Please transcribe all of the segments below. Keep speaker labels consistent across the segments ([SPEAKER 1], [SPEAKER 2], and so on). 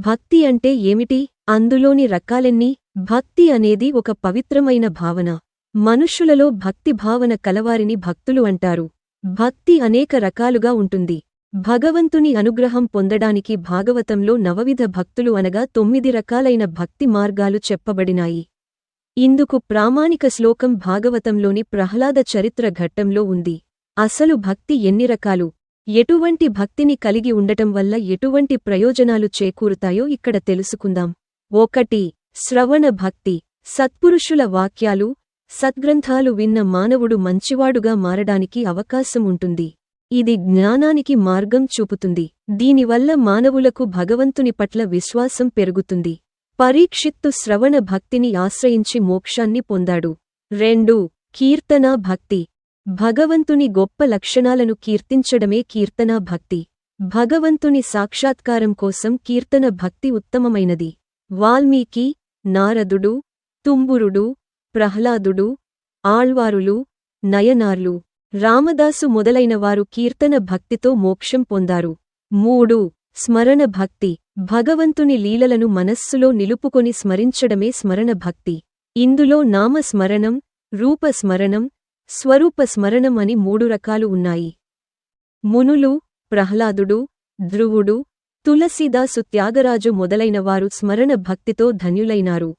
[SPEAKER 1] భక్తి అంటే ఏమిటి? అందులోని రకాలెన్ని? భక్తి అనేది ఒక పవిత్రమైన భావన. మనుష్యులలో భక్తి భావన కలవారిని భక్తులు అంటారు. భక్తి అనేక రకాలుగా ఉంటుంది. భగవంతుని అనుగ్రహం పొందడానికి భాగవతంలో నవవిధ భక్తులు అనగా తొమ్మిది రకాలైన భక్తి మార్గాలు చెప్పబడినాయి. ఇందుకు ప్రామాణిక శ్లోకం భాగవతంలోని ప్రహ్లాద చరిత్ర ఘట్టంలో ఉంది. అసలు భక్తి ఎన్ని రకాలు? ఎటువంటి భక్తిని కలిగి ఉండటం వల్ల ఎటువంటి ప్రయోజనాలు చేకూరుతాయో ఇక్కడ తెలుసుకుందాం. ఒకటి శ్రవణ భక్తి. సత్పురుషుల వాక్యాలు సద్గ్రంథాలు విన్న మానవుడు మంచివాడుగా మారడానికి అవకాశం ఉంటుంది. ఇది జ్ఞానానికి మార్గం చూపుతుంది. దీనివల్ల మానవులకు భగవంతుని పట్ల విశ్వాసం పెరుగుతుంది. పరీక్షిత్తు శ్రవణ భక్తిని ఆశ్రయించి మోక్షాన్ని పొందాడు. రెండు కీర్తనా భక్తి. భగవంతుని గొప్ప లక్షణాలను కీర్తించడమే కీర్తనా భక్తి. భగవంతుని సాక్షాత్కారం కోసం కీర్తన భక్తి ఉత్తమమైనది. వాల్మీకి నారదుడు తుంబురుడు ప్రహ్లాదుడు ఆళ్వారులు నయనార్లు రామదాసు మొదలైనవారు కీర్తన భక్తితో మోక్షం పొందారు. మూడు. స్మరణ భక్తి. భగవంతుని లీలలను మనస్సులో నిలుపుకొని స్మరించడమే స్మరణ భక్తి. ఇందులో నామస్మరణం రూపస్మరణం స్వరూప స్మరణం అని మూడు రకాలు ఉన్నాయి. మునులు ప్రహ్లాదుడు ధ్రువుడు తులసీదాసు త్యాగరాజు మొదలైనవారు స్మరణ భక్తితో ధన్యులైనారు.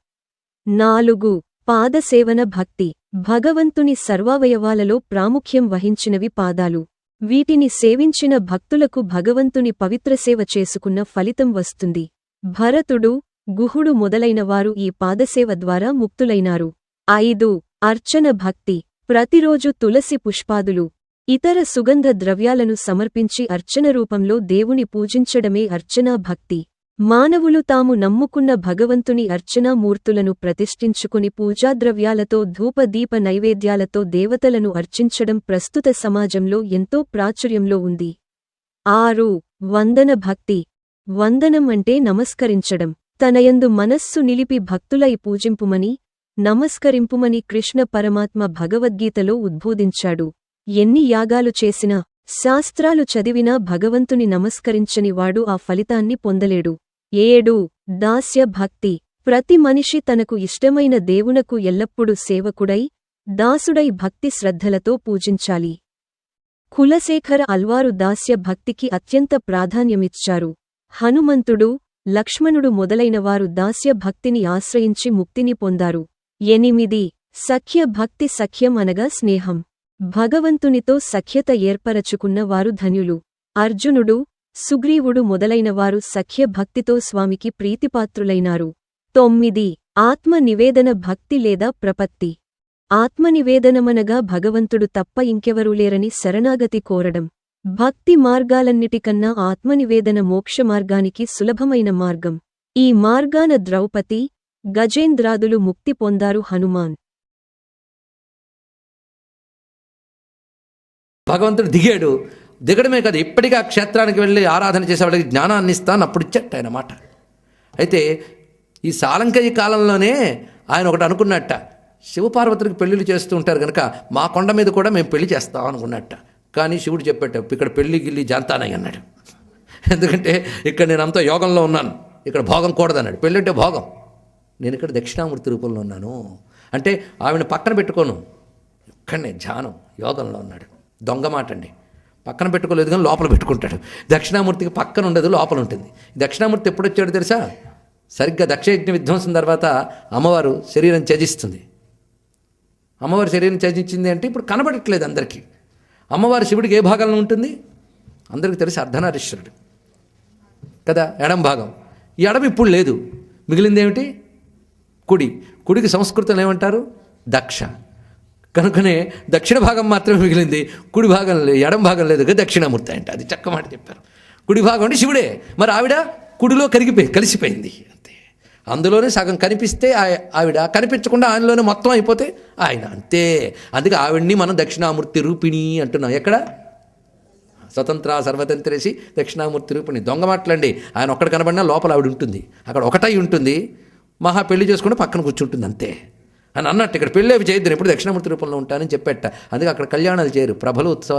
[SPEAKER 1] నాలుగు పాదసేవన భక్తి. భగవంతుని సర్వావయవాలలో ప్రాముఖ్యం వహించినవి పాదాలు. వీటిని సేవించిన భక్తులకు భగవంతుని పవిత్రసేవ చేసుకున్న ఫలితం వస్తుంది. భరతుడు గుహుడు మొదలైనవారు ఈ పాదసేవ ద్వారా ముక్తులైనారు. ఐదు అర్చన భక్తి. ప్రతిరోజు తులసి పుష్పాదులు ఇతర సుగంధ ద్రవ్యాలను సమర్పించి అర్చన రూపంలో దేవుని పూజించడమే అర్చనా భక్తి. మానవులు తాము నమ్ముకున్న భగవంతుని అర్చనా మూర్తులను ప్రతిష్ఠించుకుని పూజాద్రవ్యాలతో ధూపదీప నైవేద్యాలతో దేవతలను అర్చించడం ప్రస్తుత సమాజంలో ఎంతో ప్రాచుర్యంలో ఉంది. ఆరు వందన భక్తి. వందనం అంటే నమస్కరించడం. తనయందు మనస్సు నిలిపి భక్తులై పూజింపుమని నమస్కరింపుమని కృష్ణ పరమాత్మ భగవద్గీతలో ఉద్బోధించాడు. ఎన్ని యాగాలు చేసినా శాస్త్రాలు చదివినా భగవంతుని నమస్కరించని వాడు ఆ ఫలితాన్ని పొందలేడు. ఏడు దాస్య భక్తి. ప్రతి మనిషి తనకు ఇష్టమైన దేవునకు ఎల్లప్పుడూ సేవకుడై దాసుడై భక్తి శ్రద్ధలతో పూజించాలి. కులశేఖర అల్వారు దాస్య భక్తికి అత్యంత ప్రాధాన్యమిచ్చారు. హనుమంతుడు లక్ష్మణుడు మొదలైనవారు దాస్య భక్తిని ఆశ్రయించి ముక్తిని పొందారు. ఎనిమిది. సఖ్య భక్తి సఖ్యం అనగా స్నేహం. భగవంతునితో సఖ్యత ఏర్పరచుకున్న వారు ధన్యులు. అర్జునుడు సుగ్రీవుడు మొదలైనవారు సఖ్య భక్తితో స్వామికి ప్రీతిపాత్రులైనారు. తొమ్మిది. ఆత్మ నివేదన భక్తి లేదా ప్రపత్తి. ఆత్మనివేదనమనగా భగవంతుడు తప్ప ఇంకెవరూ లేరని శరణాగతి కోరడం. భక్తి మార్గాలన్నిటికన్నా ఆత్మనివేదన మోక్ష మార్గానికి సులభమైన మార్గం. ఈ మార్గాన ద్రౌపది గజేంద్రాదులు ముక్తి పొందారు హనుమాన్.
[SPEAKER 2] భగవంతుడు దిగాడు. దిగడమే కదా ఇప్పటికీ ఆ క్షేత్రానికి వెళ్ళి ఆరాధన చేసే వాళ్ళకి జ్ఞానాన్ని ఇస్తాను అప్పుడు ఇచ్చట ఆయన మాట. అయితే ఈ సాలంకయ్య కాలంలోనే ఆయన ఒకటి అనుకున్నట్ట శివపార్వతులకు పెళ్ళిళ్ళు చేస్తూ ఉంటారు కనుక మా కొండ మీద కూడా మేము పెళ్ళి చేస్తాం అనుకున్నట్ట. కానీ శివుడు చెప్పేట ఇక్కడ పెళ్ళి గిల్లి జాంతానయ్య అన్నాడు. ఎందుకంటే ఇక్కడ నేను అంతా యోగంలో ఉన్నాను ఇక్కడ భోగం కూడదన్నాడు. పెళ్ళి అంటే భోగం. నేను ఇక్కడ దక్షిణామూర్తి రూపంలో ఉన్నాను. అంటే ఆవిడ పక్కన పెట్టుకోను. ఇక్కడనే ధ్యానం యోగంలో ఉన్నాడు. దొంగ మాట అండి పక్కన పెట్టుకోలేదు కానీ లోపల పెట్టుకుంటాడు. దక్షిణామూర్తికి పక్కన ఉండదు లోపల ఉంటుంది. దక్షిణామూర్తి ఎప్పుడు వచ్చాడు తెలుసా? సరిగ్గా దక్షయజ్ఞ విధ్వంసం తర్వాత అమ్మవారు శరీరం త్యజిస్తుంది. అమ్మవారి శరీరం త్యజించింది అంటే ఇప్పుడు కనబడట్లేదు అందరికీ. అమ్మవారి శివుడికి ఏ భాగంలో ఉంటుంది? అందరికీ తెలిసి అర్ధనారీశ్వరుడు. కదా ఎడం భాగం. ఈ ఎడం ఇప్పుడు లేదు. మిగిలింది ఏమిటి? కుడి. కుడికి సంస్కృతం ఏమంటారు? దక్ష. కనుకనే దక్షిణ భాగం మాత్రమే మిగిలింది. కుడి భాగం లేదు ఎడం భాగం లేదు. కదా దక్షిణామూర్తి అంటే. అది చక్క మాట చెప్పారు. కుడి భాగం అంటే శివుడే. మరి ఆవిడ కుడిలో కరిగిపోయి కలిసిపోయింది. అంతే. అందులోనే సగం కనిపిస్తే ఆవిడ కనిపించకుండా ఆయనలోనే మొత్తం అయిపోతే ఆయన. అంతే. అందుకే ఆవిడ్ని మనం దక్షిణామూర్తి రూపిణి అంటున్నాం. ఎక్కడ? స్వతంత్ర సర్వతంత్రేసి దక్షిణామూర్తి రూపిణి. దొంగ మాటలండి. ఆయన ఒక్కడ కనబడినా లోపల ఆవిడ ఉంటుంది. అక్కడ ఒకటై ఉంటుంది. మహా పెళ్ళి చేసుకుంటే పక్కన కూర్చుంటుంది అంతే. అని అన్నట్టు ఇక్కడ పెళ్ళి అవి చేయొద్దు ఎప్పుడు దక్షిణామూర్తి రూపంలో ఉంటానని చెప్పేట. అందుకే అక్కడ కళ్యాణాలు చేయరు. ప్రభలు ఉత్సవాలు